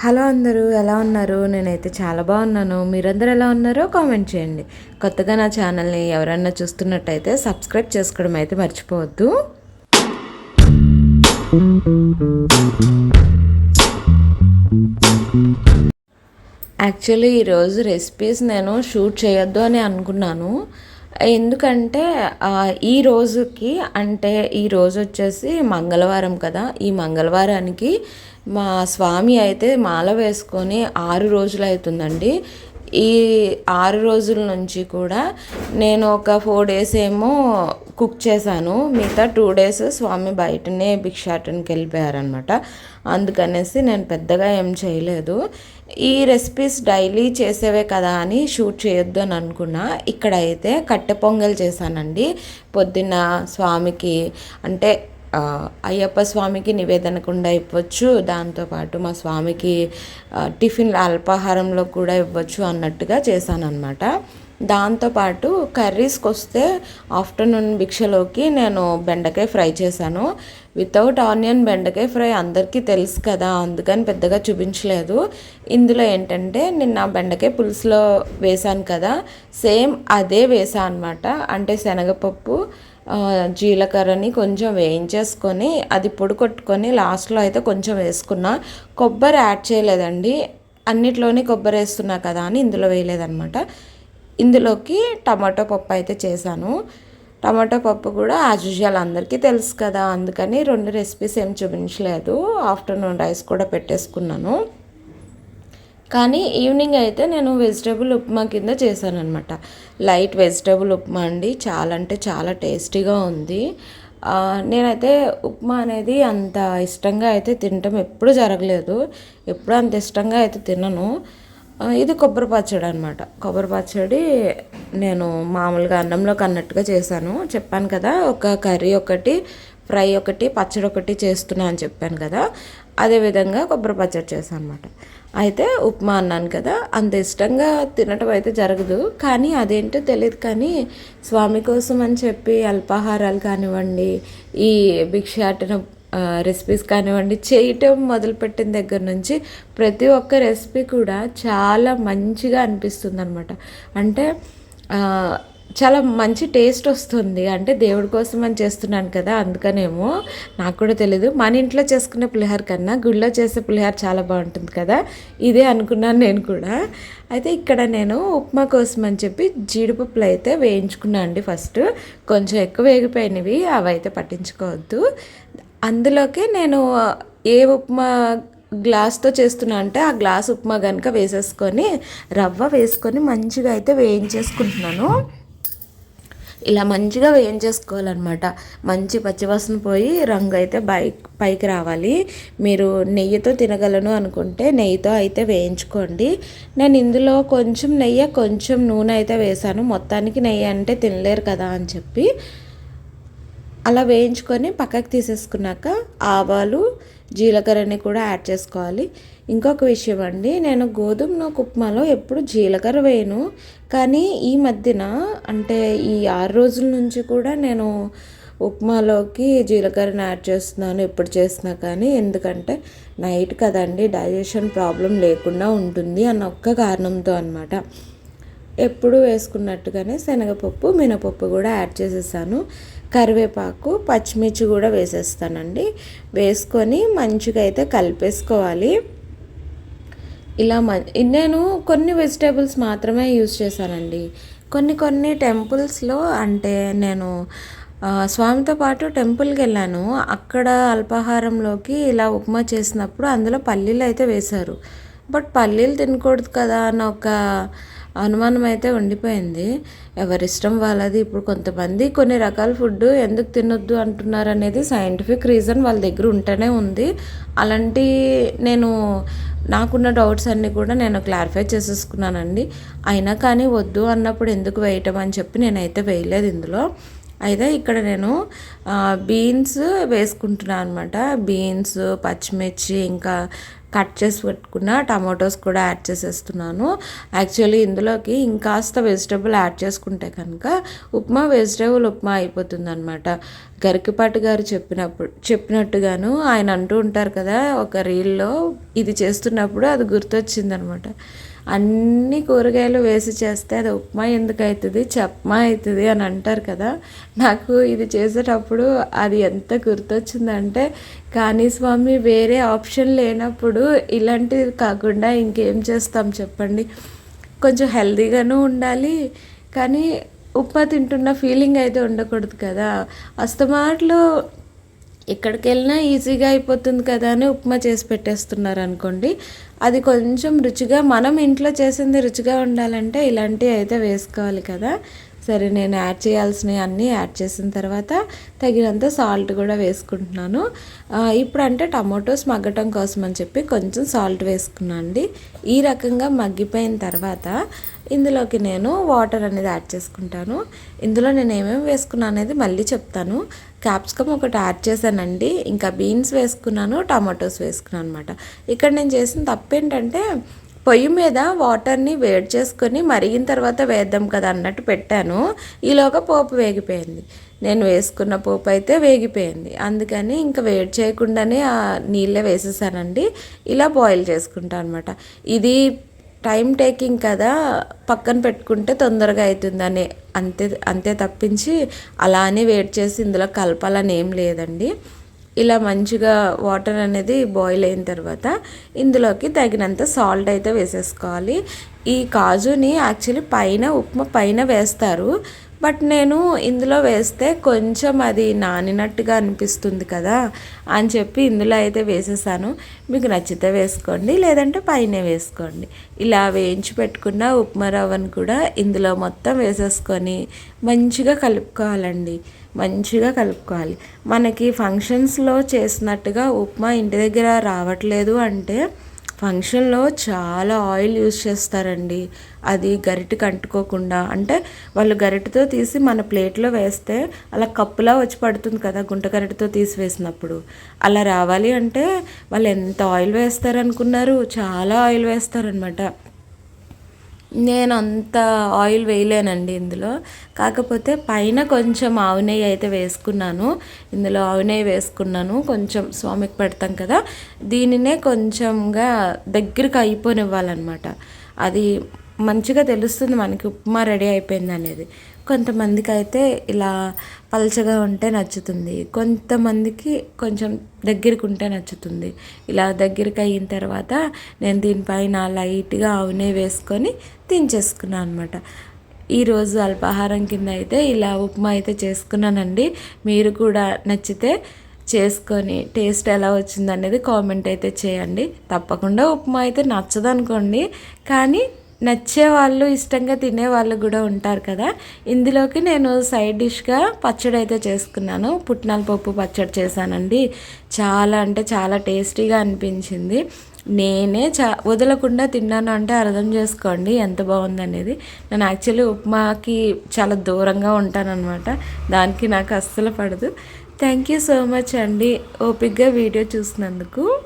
Hello అందరూ ఎలా ఉన్నారు? నేనైతే చాలా బాగున్నాను. మీరందరూ ఎలా ఉన్నారో కామెంట్ చేయండి. కొత్తగా నా ఛానల్ని ఎవరన్నా చూస్తున్నట్టయితే సబ్స్క్రైబ్ చేసుకోవడం అయితే మర్చిపోవద్దు. యాక్చువల్లీ ఈరోజు రెసిపీస్ నేను షూట్ చేయొద్దు అని అనుకున్నాను. ఎందుకంటే ఈ రోజుకి అంటే ఈ రోజు వచ్చేసి మంగళవారం కదా. ఈ మంగళవారానికి మా స్వామి అయితే మాల వేసుకొని ఆరు రోజులు అవుతుందండి ఈ ఆరు రోజుల నుంచి కూడా నేను ఒక ఫోర్ డేస్ ఏమో కుక్ చేశాను. మిగతా టూ డేస్ స్వామి బయటనే భిక్షాటనకి వెళ్ళిపోయారనమాట అందుకనేసి నేను పెద్దగా ఏం చేయలేదు. ఈ రెసిపీస్ డైలీ చేసేవే కదా అని షూట్ చేయొద్దు అని అనుకున్నా. ఇక్కడైతే కట్టె పొంగల్ చేశానండి. పొద్దున్న స్వామికి అంటే అయ్యప్ప స్వామికి నివేదనకుండా ఇవ్వచ్చు. దాంతోపాటు మా స్వామికి టిఫిన్ అల్పాహారంలో కూడా ఇవ్వచ్చు అన్నట్టుగా చేశానన్నమాట. దాంతోపాటు కర్రీస్కి వస్తే ఆఫ్టర్నూన్ భిక్షలోకి నేను బెండకాయ ఫ్రై చేశాను. వితౌట్ ఆనియన్ బెండకాయ ఫ్రై అందరికీ తెలుసు కదా అందుకని పెద్దగా చూపించలేదు. ఇందులో ఏంటంటే నిన్న బెండకాయ పులుసులో వేశాను కదా సేమ్ అదే వేసా అనమాట అంటే శనగపప్పు జీలకర్రని కొంచెం వేయించేసుకొని అది పొడి కొట్టుకొని లాస్ట్లో అయితే కొంచెం వేసుకున్నా. కొబ్బరి యాడ్ చేయలేదండి. అన్నిట్లోనే కొబ్బరి వేస్తున్నా కదా అని ఇందులో వేయలేదన్నమాట. ఇందులోకి టమాటో పప్పు అయితే చేశాను. టమాటో పప్పు కూడా యాజ్ యూజువల్ అందరికీ తెలుసు కదా అందుకని రెండు రెసిపీస్ ఏం చూపించలేదు. ఆఫ్టర్నూన్ రైస్ కూడా పెట్టేసుకున్నాను. కానీ ఈవినింగ్ అయితే నేను వెజిటేబుల్ ఉప్మా కింద చేశాను అనమాట లైట్ వెజిటేబుల్ ఉప్మా అండి. చాలా అంటే చాలా టేస్టీగా ఉంది. నేనైతే ఉప్మా అనేది అంత ఇష్టంగా అయితే తినటం ఎప్పుడు జరగలేదు. ఎప్పుడు అంత ఇష్టంగా అయితే తినను. ఇది కొబ్బరి పచ్చడి అనమాట కొబ్బరి పచ్చడి నేను మామూలుగా అన్నంలోకి అన్నట్టుగా చేశాను. చెప్పాను కదా ఒక కర్రీ ఒకటి ఫ్రై ఒకటి పచ్చడి ఒకటి చేస్తున్నా అని చెప్పాను కదా అదేవిధంగా కొబ్బరి పచ్చడి చేశాను అనమాట అయితే ఉప్మా అన్నాను కదా అంత ఇష్టంగా తినటం అయితే జరగదు. కానీ అదేంటో తెలియదు కానీ స్వామి కోసం అని చెప్పి అల్పాహారాలు కానివ్వండి ఈ భిక్షాటన రెసిపీస్ కానివ్వండి చేయటం మొదలుపెట్టిన దగ్గర నుంచి ప్రతి ఒక్క రెసిపీ కూడా చాలా మంచిగా అనిపిస్తుంది అనమాట అంటే చాలా మంచి టేస్ట్ వస్తుంది. అంటే దేవుడి కోసం అని చేస్తున్నాను కదా అందుకనేమో నాకు కూడా తెలీదు. మన ఇంట్లో చేసుకునే పులిహోర కన్నా గుళ్ళో చేసే పులిహోర చాలా బాగుంటుంది కదా ఇదే అనుకున్నాను నేను కూడా. అయితే ఇక్కడ నేను ఉప్మా కోసం అని చెప్పి జీడిపప్పులు అయితే వేయించుకున్నాను అండి ఫస్ట్. కొంచెం ఎక్కువ వేగిపోయినవి అవి అయితే పట్టించుకోవద్దు. అందులోకే నేను ఏ ఉప్మా గ్లాస్తో చేస్తున్నా అంటే ఆ గ్లాస్ ఉప్మా కనుక వేసేసుకొని రవ్వ వేసుకొని మంచిగా అయితే వేయించేసుకుంటున్నాను. ఇలా మంచిగా వేయించేసుకోవాలన్నమాట. మంచి పచ్చివాసన పోయి రంగు అయితే బై పైకి రావాలి. మీరు నెయ్యితో తినగలను అనుకుంటే నెయ్యితో అయితే వేయించుకోండి. నేను ఇందులో కొంచెం నెయ్యి కొంచెం నూనె అయితే వేశాను. మొత్తానికి నెయ్యి అంటే తినలేరు కదా అని చెప్పి. అలా వేయించుకొని పక్కకు తీసేసుకున్నాక ఆవాలు జీలకర్రని కూడా యాడ్ చేసుకోవాలి. ఇంకొక విషయం అండి నేను గోధుమ నూక ఉప్మాలో ఎప్పుడు జీలకర్ర వేయను. కానీ ఈ మధ్యన అంటే ఈ ఆరు రోజుల నుంచి కూడా నేను ఉప్మాలోకి జీలకర్రని యాడ్ చేస్తున్నాను ఎప్పుడు చేసినా కానీ. ఎందుకంటే నైట్ కదండి డైజెషన్ ప్రాబ్లం లేకుండా ఉంటుంది అన్న ఒక్క కారణంతో అనమాట ఎప్పుడు వేసుకున్నట్టుగానే శనగపప్పు మినపప్పు కూడా యాడ్ చేసేసాను. కరివేపాకు పచ్చిమిర్చి కూడా వేసేస్తానండి. వేసుకొని మంచిగా అయితే కలిపేసుకోవాలి. ఇలా మ నేను కొన్ని వెజిటేబుల్స్ మాత్రమే యూజ్ చేశానండి. కొన్ని కొన్ని టెంపుల్స్లో అంటే నేను స్వామితో పాటు టెంపుల్కి వెళ్ళాను. అక్కడ అల్పాహారంలోకి ఇలా ఉప్మా చేసినప్పుడు అందులో పల్లీలు అయితే వేశారు. బట్ పల్లీలు తినకూడదు కదా అని ఒక అనుమానం అయితే ఉండిపోయింది. ఎవరిష్టం వాళ్ళది? ఇప్పుడు కొంతమంది కొన్ని రకాల ఫుడ్ ఎందుకు తినొద్దు అంటున్నారు అనేది సైంటిఫిక్ రీజన్ వాళ్ళ దగ్గర ఉంటూనే ఉంది. అలాంటి నేను నాకున్న డౌట్స్ అన్నీ కూడా నేను క్లారిఫై చేసేసుకున్నానండి. అయినా కానీ వద్దు అన్నప్పుడు ఎందుకు వేయటం అని చెప్పి నేనైతే వేయలేదు ఇందులో. అయితే ఇక్కడ నేను బీన్స్ వేసుకుంటున్నాను అనమాట బీన్స్ పచ్చిమిర్చి ఇంకా కట్ చేసి పెట్టుకున్న టమాటోస్ కూడా యాడ్ చేసేస్తున్నాను. యాక్చువల్లీ ఇందులోకి ఇంకాస్త వెజిటేబుల్ యాడ్ చేసుకుంటే కనుక ఉప్మా వెజిటేబుల్ ఉప్మా అయిపోతుంది అనమాట గరికపాటి గారు చెప్పినప్పుడు చెప్పినట్టుగాను ఆయన అంటూ ఉంటారు కదా ఒక రీల్లో ఇది చేస్తున్నప్పుడు అది గుర్తొచ్చిందనమాట అన్ని కూరగాయలు వేసి చేస్తే అది ఉప్మా ఎందుకు అవుతుంది? చప్మా అవుతుంది అని అంటారు కదా. నాకు ఇది చేసేటప్పుడు అది ఎంత గుర్తొచ్చిందంటే కానీ స్వామి వేరే ఆప్షన్ లేనప్పుడు ఇలాంటివి కాకుండా ఇంకేం చేస్తాం చెప్పండి. కొంచెం హెల్దీగాను ఉండాలి కానీ ఉప్మా తింటున్న ఫీలింగ్ అయితే ఉండకూడదు కదా. అస్తమాట్లు ఎక్కడికి వెళ్ళినా ఈజీగా అయిపోతుంది కదా అని ఉప్మా చేసి పెట్టేస్తున్నారు అనుకోండి. అది కొంచెం రుచిగా మనం ఇంట్లో చేసింది రుచిగా ఉండాలంటే ఇలాంటివి అయితే వేసుకోవాలి కదా. సరే నేను యాడ్ చేయాల్సినవి అన్నీ యాడ్ చేసిన తర్వాత తగినంత సాల్ట్ కూడా వేసుకుంటున్నాను. ఇప్పుడు అంటే టమాటోస్ మగ్గటం కోసం అని చెప్పి కొంచెం సాల్ట్ వేసుకున్నాను అండి. ఈ రకంగా మగ్గిపోయిన తర్వాత ఇందులోకి నేను వాటర్ అనేది యాడ్ చేసుకుంటాను. ఇందులో నేను ఏమేమి వేసుకున్నాను అనేది మళ్ళీ చెప్తాను. క్యాప్సికమ్ ఒకటి యాడ్ చేశానండి. ఇంకా బీన్స్ వేసుకున్నాను టమాటోస్ వేసుకున్నాను అనమాట ఇక్కడ నేను చేసిన తప్పు ఏంటంటే పొయ్యి మీద వాటర్ని వేడి చేసుకొని మరిగిన తర్వాత వేద్దాం కదా అన్నట్టు పెట్టాను. ఈలోగా పోపు వేగిపోయింది. నేను వేసుకున్న పోపు అయితే వేగిపోయింది. అందుకని ఇంకా వేడి చేయకుండానే ఆ నీళ్ళే వేసేసానండి. ఇలా బాయిల్ చేసుకుంటాను అనమాట ఇది టైం టేకింగ్ కదా పక్కన పెట్టుకుంటే తొందరగా అవుతుందని అంతే అంతే తప్పించి అలానే వెయిట్ చేసి ఇందులో కలపాలని ఏం లేదండి. ఇలా మంచిగా వాటర్ అనేది బాయిల్ అయిన తర్వాత ఇందులోకి తగినంత సాల్ట్ అయితే వేసేసుకోవాలి. ఈ కాజుని యాక్చువల్లీ పైన ఉప్మా పైన వేస్తారు. బట్ నేను ఇందులో వేస్తే కొంచెం అది నానినట్టుగా అనిపిస్తుంది కదా అని చెప్పి ఇందులో అయితే వేసేసాను. మీకు నచ్చితే వేసుకోండి లేదంటే పైన వేసుకోండి. ఇలా వేయించి పెట్టుకున్న ఉప్మా రవ్వను కూడా ఇందులో మొత్తం వేసేసుకొని మంచిగా కలుపుకోవాలండి. మంచిగా కలుపుకోవాలి. మనకి ఫంక్షన్స్లో చేసినట్టుగా ఉప్మా ఇంటి దగ్గర రావట్లేదు అంటే ఫంక్షన్లో చాలా ఆయిల్ యూజ్ చేస్తారండి. అది గరిటెకి అంటుకోకుండా. అంటే వాళ్ళు గరిటెతో తీసి మన ప్లేట్లో వేస్తే అలా కప్పులా వచ్చి పడుతుంది కదా గుంట గరిటెతో తీసి వేసినప్పుడు. అలా రావాలి అంటే వాళ్ళు ఎంత ఆయిల్ వేస్తారనుకున్నారు? చాలా ఆయిల్ వేస్తారనమాట నేను అంత ఆయిల్ వేయలేనండి ఇందులో. కాకపోతే పైన కొంచెం ఆవు నెయ్యి అయితే వేసుకున్నాను. ఇందులో ఆవు నెయ్యి వేసుకున్నాను. కొంచెం స్వామికి పెడతాం కదా. దీనినే కొంచెంగా దగ్గరికి అయిపోనివ్వాలన్నమాట. అది మంచిగా తెలుస్తుంది మనకి ఉప్మా రెడీ అయిపోయింది అనేది కొంతమందికి అయితే ఇలా పలచగా ఉంటే నచ్చుతుంది. కొంతమందికి కొంచెం దగ్గరికి ఉంటే నచ్చుతుంది. ఇలా దగ్గరికి అయిన తర్వాత నేను దీనిపైన లైట్గా ఆవునే వేసుకొని తినేసుకున్నాను అనమాట ఈరోజు అల్పాహారం కింద అయితే ఇలా ఉప్మా అయితే చేసుకున్నానండి. మీరు కూడా నచ్చితే చేసుకొని టేస్ట్ ఎలా వచ్చింది అనేది కామెంట్ అయితే చేయండి. తప్పకుండా ఉప్మా అయితే నచ్చదనుకోండి. కానీ నచ్చే వాళ్ళు ఇష్టంగా తినే వాళ్ళు కూడా ఉంటారు కదా. ఇందులోకి నేను సైడ్ డిష్గా పచ్చడి అయితే చేసుకున్నాను. పుట్నాల పప్పు పచ్చడి చేశానండి. చాలా అంటే చాలా టేస్టీగా అనిపించింది. నేనే చా వదలకుండా తిన్నాను అంటే అర్థం చేసుకోండి ఎంత బాగుందనేది. నేను యాక్చువల్లీ ఉప్మాకి చాలా దూరంగా ఉంటానన్నమాట. దానికి నాకు అస్సలు పడదు. థ్యాంక్ యూ సో మచ్ అండి. ఓపిక్గా వీడియో చూసినందుకు.